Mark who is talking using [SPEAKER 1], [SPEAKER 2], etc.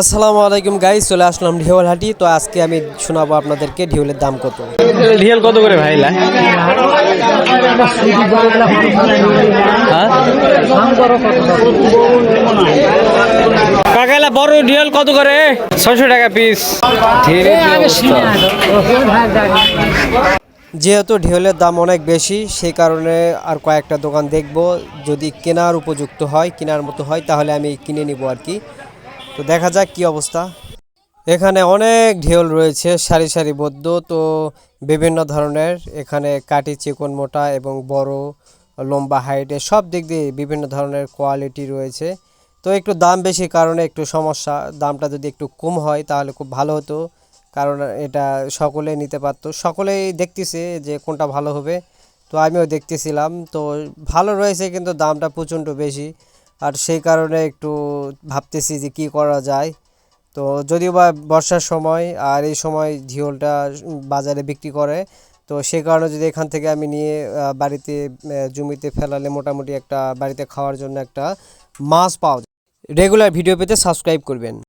[SPEAKER 1] আসসালামু আলাইকুম গাইস চলে আসলাম ঢেউল হাটি তো আজকে আমি শোনাবো আপনাদেরকে ঢেউলের দাম কত।
[SPEAKER 2] রিয়েল কত করে ভাইলা হ্যাঁ? বড় রিয়েল কত করে? ছয়শো টাকা পিস
[SPEAKER 1] যেহেতু ঢেউলের দাম অনেক বেশি সেই কারণে আর কয়েকটা দোকান দেখব। যদি কেনার উপযুক্ত হয় কেনার মতো হয় তাহলে আমি কিনে নিব আর কি। তো দেখা যাক কি অবস্থা। এখানে অনেক ঢেউল রয়েছে, সারি সারিবদ্ধ তো বিভিন্ন ধরনের এখানে কাটি চিকন মোটা এবং বড়, লম্বা হাইটে সব দিক দিয়ে বিভিন্ন ধরনের কোয়ালিটি রয়েছে। তো একটু দাম বেশি কারণে একটু সমস্যা, দামটা যদি একটু কম হয় তাহলে খুব ভালো হতো, কারণ এটা সকলে নিতে পারতো। সকলেই দেখতেছে যে কোনটা ভালো হবে, তো আমিও দেখতেছিলাম। তো ভালো রয়েছে কিন্তু দামটা প্রচণ্ড বেশি। আর সেই কারণে একটু ভাবতেছি যে কি করা যায়। তো যদিও বা বর্ষার সময় আর এই সময় ঝিওলটা বাজারে বিক্রি করে, তো সেই কারণে যদি এখান থেকে আমি নিয়ে বাড়িতে জমিতে ফেলালে মোটামুটি একটা বাড়িতে খাওয়ার জন্য একটা মাছ পাওয়া যায়। রেগুলার ভিডিও পেতে সাবস্ক্রাইব করবেন।